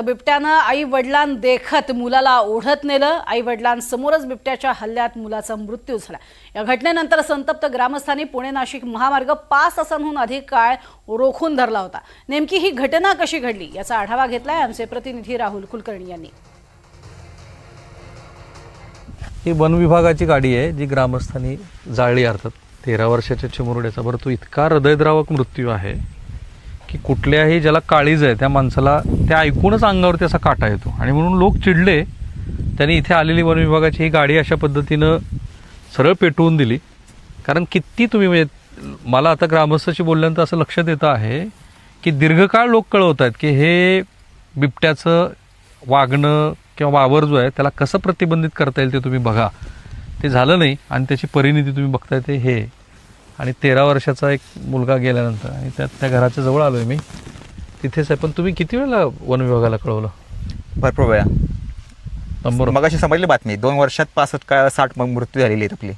तर बिबट्यानं आई वडिलांदेखत मुलाला ओढत नेलं. आई वडिलांसमोरच बिबट्याच्या हल्ल्यात मुलाचा मृत्यू झाला. या घटनेनंतर संतप्त ग्रामस्थांनी पुणे नाशिक महामार्ग पाच तासांहून अधिक काळ रोखून धरला होता. नेमकी ही घटना कशी घडली याचा आढावा घेतलाय आमचे प्रतिनिधी राहुल कुलकर्णी यांनी. ही वन विभागाची गाडी आहे जी ग्रामस्थांनी जाळली अर्थात तेरा वर्षाच्या चिमुरड्याचा. बरं तो इतका हृदयद्रावक मृत्यू आहे. की कुठल्याही ज्याला काळीज आहे त्या माणसाला त्या ऐकूनच अंगावरती असा काटा येतो. आणि म्हणून लोक चिडले. त्यांनी इथे आलेली वन विभागाची ही गाडी अशा पद्धतीनं सरळ पेटवून दिली. कारण किती तुम्ही म्हणजे मला आता ग्रामस्थाशी बोलल्यानंतर असं लक्षात येतं आहे की दीर्घकाळ लोक कळवत आहेत की हे बिबट्याचं वागणं किंवा वावर जो आहे त्याला कसं प्रतिबंधित करता येईल ते तुम्ही बघा. ते झालं नाही आणि त्याची परिणिती तुम्ही बघताय ते हे. आणि तेरा वर्षाचा एक मुलगा गेल्यानंतर आणि त्या त्या घराच्या जवळ आलो आहे मी. तिथेच आहे. पण तुम्ही किती वेळेला वन विभागाला कळवलं? भरपूर वेळा. नंबर मग अशी समजली बातमी. दोन वर्षात पासष्ट का साठ मग मृत्यू झालेली आहेत आपली.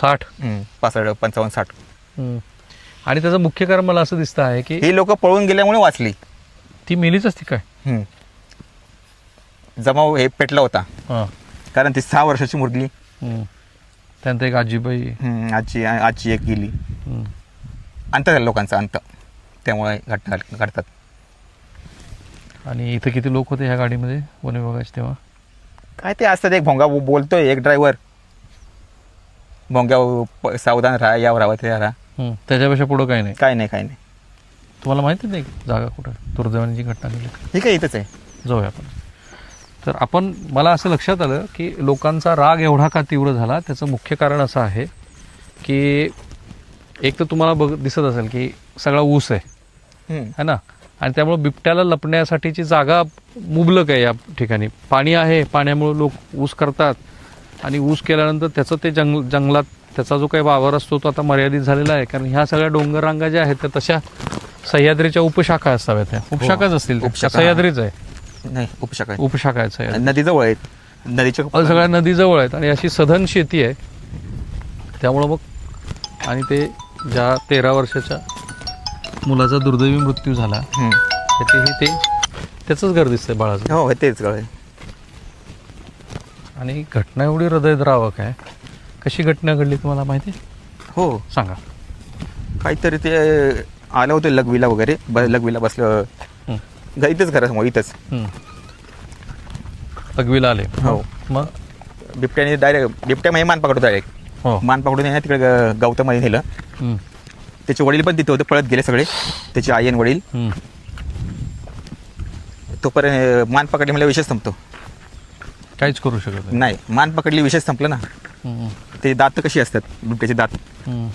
साठ? पासष्ट पंचावन्न साठ. आणि त्याचं मुख्य कारण मला असं दिसतं आहे की ही लोक पळून गेल्यामुळे वाचली. ती मेलीच असती काय. जमाव हे पेटला होता. कारण ती सहा वर्षाची मुरली. त्यानंतर एक आजीबाई हम्म, आजची आजची एक गेली. हम्म. अंत झाला लोकांचा अंत. त्यामुळे घटना घडतात. आणि इथं किती लोक होते ह्या गाडीमध्ये? वन विभागाचे तेव्हा? काय ते असतात एक भोंगा बो- बोलतोय एक ड्रायव्हर भोंग्या प- सावधान राहा यावर राहा ते राहा. हम्म. त्याच्यापेक्षा पुढं काही नाही. काय नाही काय नाही. तुम्हाला माहिती नाही जागा कुठं? दुर्दैवाने जी घटना घडली. हे काय इथंच आहे? जाऊया आपण. तर आपण मला असं लक्षात आलं की लोकांचा राग एवढा का तीव्र झाला त्याचं मुख्य कारण असं आहे की एक तर तुम्हाला बघ दिसत असेल की सगळा ऊस आहे. है ना? आणि त्यामुळे बिबट्याला लपण्यासाठीची जागा मुबलक आहे या ठिकाणी. पाणी आहे पाण्यामुळे लोक ऊस करतात. आणि ऊस केल्यानंतर त्याचं ते जंग जंगलात त्याचा जो काही वावर असतो तो आता मर्यादित झालेला आहे. कारण ह्या सगळ्या डोंगर रांगा ज्या आहेत त्या तशा सह्याद्रीच्या उपशाखा असाव्यात. त्या उपशाखाच असतील. सह्याद्रीच आहे. नाही उपशाखा आहे. उपशाखा आहेत सह्याद्री नदीजवळ आहेत नदीच्या सगळ्या नदीजवळ आहेत आणि अशी सधन शेती आहे त्यामुळं मग आणि ते ज्या तेरा वर्षाच्या मुलाचा दुर्दैवी मृत्यू झाला हम्म. त्याचेही ते त्याचंच घर दिसतंय बाळाचं हो तेच गळ आहे. आणि ही घटना एवढी हृदयद्रावक आहे कशी घटना घडली तुम्हाला माहिती हो सांगा काहीतरी ते आलं होतं लघवीला वगैरे ब लघवीला बसलं. घ- इथंच घरासमोर इथंच. हं. अगवीला आले. हो. मग? बिबट्याने डायरेक्ट बिबट्या म्हणजे मान पकडतो डायरेक्ट हो. मान पकडून आहे ना तिकडे ग- गवतामध्ये नेलं. त्याचे वडील पण तिथे होते पळत गेले सगळे. त्याची आई आणि वडील. तोपर्यंत मान पकडली म्हणजे विषय संपतो. काहीच करू शकत नाही. नाही मान पकडली विषय संपलं ना. ते दात कशी असतात? बिबट्याचे दात. हं.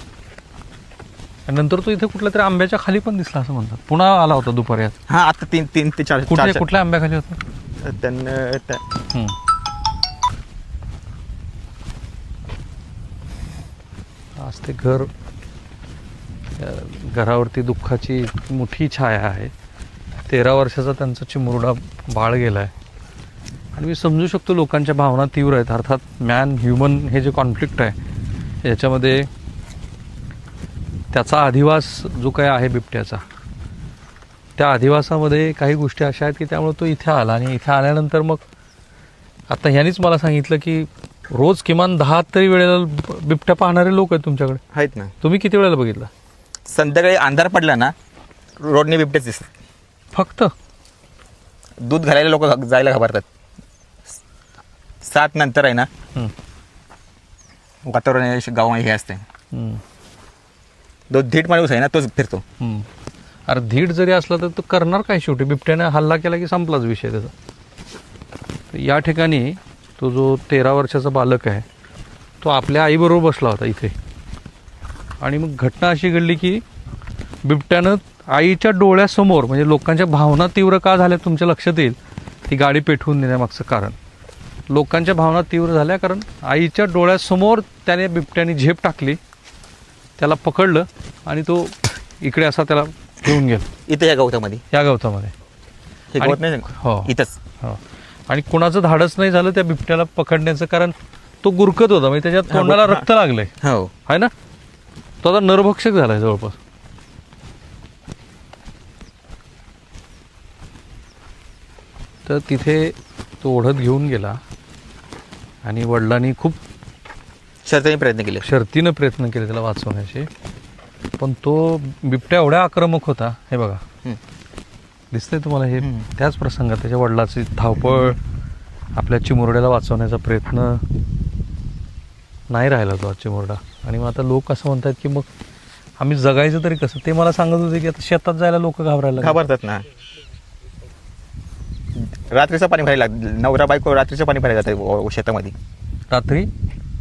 आणि नंतर तो इथे कुठल्या तरी आंब्याच्या खाली पण दिसला असं म्हणतात. पुन्हा आला होता दुपारी आज. हा आता तीन तीन ते चार कुठल्या चार- कुठल्या आंब्याखाली होता? त्यांना त्या-. आज ते घर घरावरती दुःखाची मोठी छाया आहे. तेरा वर्षाचा त्यांचा चिमुरडा बाळ गेला आहे आणि मी समजू शकतो लोकांच्या भावना तीव्र आहेत. अर्थात मॅन ह्युमन हे जे कॉन्फ्लिक्ट आहे याच्यामध्ये त्याचा अधिवास जो काय आहे बिबट्याचा त्या अधिवासामध्ये काही गोष्टी अशा आहेत की त्यामुळे तो इथे आला आणि इथे आल्यानंतर मग आता ह्यानीच मला सांगितलं की रोज किमान दहा तरी वेळेला बिबट्या पाहणारे लोक आहेत तुमच्याकडे. आहेत ना. तुम्ही किती वेळेला बघितलं? संध्याकाळी अंधार पडला ना रोडने बिबटेच दिसतात. फक्त? दूध घालायला लोक जायला घाबरतात. सात नंतर आहे ना हं. वातावरण हे गाव हे असते. हं. जो धीट माणूस आहे ना तोच फिरतो. अरे धीट जरी असला तर तो करणार काय शेवटी? बिबट्याने हल्ला केला की संपलाच विषय त्याचा. तर या ठिकाणी तो जो तेरा वर्षाचा बालक आहे तो आपल्या आईबरोबर बसला होता इथे. आणि मग घटना अशी घडली की बिबट्यानं आईच्या डोळ्यासमोर म्हणजे लोकांच्या भावना तीव्र का झाल्या तुमच्या लक्षात येईल? ती गाडी पेटवून देण्यामागचं कारण. लोकांच्या भावना तीव्र झाल्या कारण आईच्या डोळ्यासमोर त्याने बिबट्याने झेप टाकली. त्याला पकडलं आणि तो इकडे असा त्याला घेऊन गेला. इथे या गवतामध्ये? या गवतामध्ये. हे आणि- गवत नाही हो. इथंच. हो. आणि कुणाचं धाडस नाही झालं त्या बिबट्याला पकडण्याचं कारण तो गुरकत होता. म्हणजे त्याच्या तोंडाला रक्त लागलंय. हो. आहे ना? तो आता नरभक्षक झालाय जवळपास. तर तिथे तो ओढत घेऊन गेला आणि वडिलांनी खूप शर्तीने प्रयत्न केले. शर्तीनं प्रयत्न केले त्याला वाचवण्याचे. पण तो बिबट्या एवढ्या आक्रमक होता हे बघा. दिसतंय तुम्हाला हे. त्याच प्रसंगात त्याच्या वडिलाची धावपळ आपल्या चिमुरड्याला वाचवण्याचा प्रयत्न. नाही राहिला तो आज चिमुरडा. आणि मग आता लोक असं म्हणतात की मग आम्ही जगायचं तरी कसं? ते मला सांगत होते की आता शेतात जायला लोक घाबरायला. घाबरतात ना. रात्रीचं पाणी भरायला नवरा बायको रात्रीचं पाणी भरायला जातात शेतामध्ये. रात्री?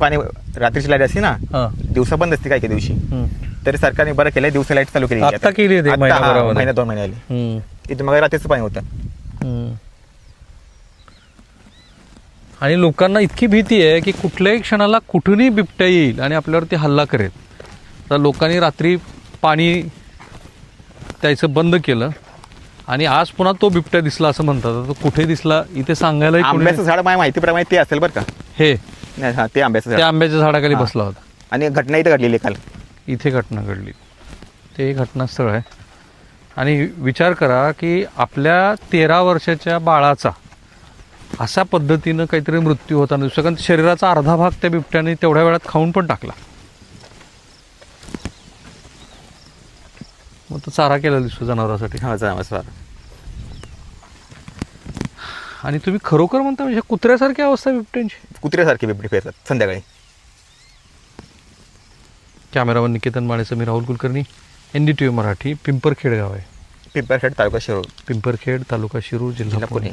पाणी रात्रीची लाइट असते ना हां. दिवसा बंद असते काय काही दिवशी. हम्म. तरी सरकारने बरं केलंय दिवसा लाइट चालू केली. आत्ता केली आहे ते आत्ता, महिनाभरामध्ये. महिना दोन महिने आले. हम्म. मग रात्रीचं पाणी होतं. हम्म. आणि लोकांना इतकी भीती आहे की कुठल्याही क्षणाला कुठूनही बिबट्या येईल आणि आपल्यावरती हल्ला करेल. तर लोकांनी रात्री पाणी त्याचं बंद केलं आणि आज पुन्हा तो बिबट्या दिसला असं म्हणतात. तो कुठे दिसला इथे सांगायला आंब्याचं झाड माझ्या माहितीप्रमाणे ते असेल बरं का. हे. नाही, हा ते आंब्याचं त्या आंब्याच्या झाडाखाली. बसला होता. आणि घटना इथं घडलेली आहे काल. इथे घटना घडली. ते घटनास्थळ आहे. आणि विचार करा की आपल्या तेरा वर्षाच्या बाळाचा अशा पद्धतीनं काहीतरी मृत्यू होताना दिसतो कारण शरीराचा अर्धा भाग त्या बिबट्याने तेवढ्या वेळात खाऊन पण टाकला. मग तो चारा केला दिसतो जनावरांसाठी. हा जा सर आणि तुम्ही खरोखर म्हणता म्हणजे कुत्र्यासारखी अवस्था बिबट्यांची? कुत्र्यासारखी बिबडी फिरतात संध्याकाळी. कॅमेरामन निकेतन माळेचं मी Rahul Kulkarni N D T V Marathi Pimparkhed गाव आहे. पिंपरखेड तालुका शिरोळ पिंपरखेड तालुका शिरूर जिल्हा पुणे.